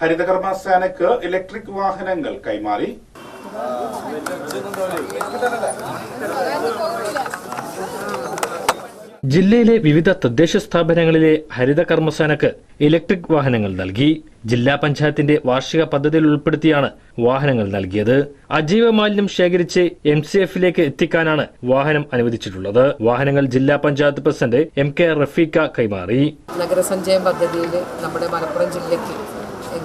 ഹരിതകർമ്മ സേനയ്ക്ക് ഇലക്ട്രിക് വാഹനങ്ങൾ കൈമാറി. ജില്ലയിലെ വിവിധ തദ്ദേശ സ്ഥാപനങ്ങളിലെ ഹരിത കർമ്മസേനക്ക് ഇലക്ട്രിക് വാഹനങ്ങൾ നൽകി. ജില്ലാ പഞ്ചായത്തിന്റെ വാർഷിക പദ്ധതിയിൽ ഉൾപ്പെടുത്തിയാണ് വാഹനങ്ങൾ നൽകിയത്. അജൈവ മാലിന്യം ശേഖരിച്ച് എം സി എഫിലേക്ക് എത്തിക്കാനാണ് വാഹനം അനുവദിച്ചിട്ടുള്ളത്. വാഹനങ്ങൾ ജില്ലാ panchayat president M K Rafeeqa കൈമാറി. നഗരസഞ്ചയം പദ്ധതിയിൽ നമ്മുടെ മലപ്പുറം ജില്ലയ്ക്ക്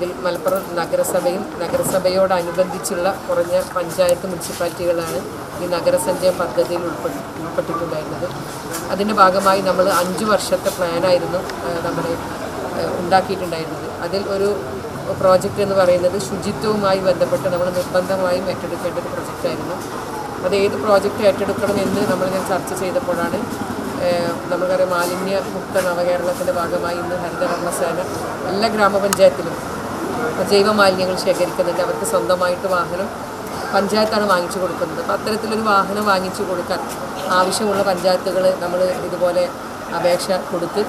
ഇതിൽ മലപ്പുറം നഗരസഭയും നഗരസഭയോടനുബന്ധിച്ചുള്ള കുറഞ്ഞ പഞ്ചായത്ത് മുനിസിപ്പാലിറ്റികളാണ് ഈ നഗരസഞ്ചയ പദ്ധതിയിൽ ഉൾപ്പെട്ട് ഉൾപ്പെട്ടിട്ടുണ്ടായിരുന്നത്. അതിന്റെ ഭാഗമായി നമ്മൾ അഞ്ച് വർഷത്തെ പ്ലാനായിരുന്നു നമ്മൾ ഉണ്ടാക്കിയിട്ടുണ്ടായിരുന്നത്. അതിൽ ഒരു പ്രോജക്റ്റ് എന്ന് പറയുന്നത് ശുചിത്വവുമായി ബന്ധപ്പെട്ട് നമ്മൾ നിർബന്ധമായും ഏറ്റെടുക്കേണ്ട ഒരു പ്രോജക്റ്റായിരുന്നു അത് ഏത് പ്രോജക്റ്റ് ഏറ്റെടുക്കണം എന്ന് നമ്മൾ ഞാൻ ചർച്ച ചെയ്തപ്പോഴാണ് നമുക്കറിയാം മാലിന്യ മുക്ത നവകേരളത്തിന്റെ ഭാഗമായി ഇന്ന് ഹരിതകർമ്മസേന എല്ലാ ഗ്രാമപഞ്ചായത്തിലും ജൈവ മാലിന്യങ്ങൾ ശേഖരിക്കുന്നുണ്ട് അവർക്ക് സ്വന്തമായിട്ട് വാഹനം പഞ്ചായത്താണ് വാങ്ങിച്ചു കൊടുക്കുന്നത്. അപ്പോൾ അത്തരത്തിലൊരു വാഹനം വാങ്ങിച്ചു കൊടുക്കാൻ ആവശ്യമുള്ള പഞ്ചായത്തുകൾ നമ്മൾ ഇതുപോലെ അപേക്ഷ കൊടുത്ത്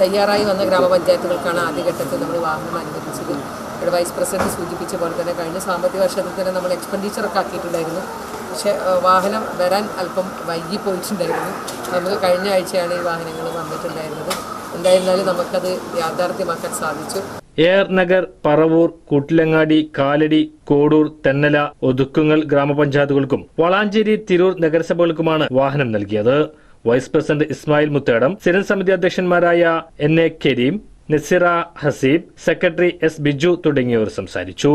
തയ്യാറായി വന്ന ഗ്രാമപഞ്ചായത്തുകൾക്കാണ് ആദ്യഘട്ടത്തിൽ നമ്മൾ വാഹനം അനുവദിച്ചത്. ഇവിടെ വൈസ് പ്രസിഡന്റ് സൂചിപ്പിച്ച പോലെ തന്നെ കഴിഞ്ഞ സാമ്പത്തിക വർഷത്തിൽ തന്നെ നമ്മൾ എക്സ്പെൻഡിച്ചറൊക്കെ ആക്കിയിട്ടുണ്ടായിരുന്നു. പക്ഷേ വാഹനം വരാൻ അല്പം വൈകിപ്പോയിട്ടുണ്ടായിരുന്നു നമുക്ക് കഴിഞ്ഞ ആഴ്ചയാണ് ഈ വാഹനങ്ങൾ വന്നിട്ടുണ്ടായിരുന്നത്. എന്തായിരുന്നാലും നമുക്കത് യാഥാർത്ഥ്യമാക്കാൻ സാധിച്ചു. എയർ നഗർ പറവൂർ കൂട്ടിലങ്ങാടി കാലടി കോടൂർ തെന്നല ഒതുക്കുങ്ങൽ ഗ്രാമപഞ്ചായത്തുകൾക്കും വളാഞ്ചേരി തിരൂർ നഗരസഭകൾക്കുമാണ് വാഹനം നൽകിയത്. വൈസ് പ്രസിഡന്റ് ഇസ്മായിൽ മുത്തേടം സ്ഥിരം സമിതി അധ്യക്ഷന്മാരായ N A Kareem Nasira Haseeb secretary S Biju തുടങ്ങിയവർ സംസാരിച്ചു.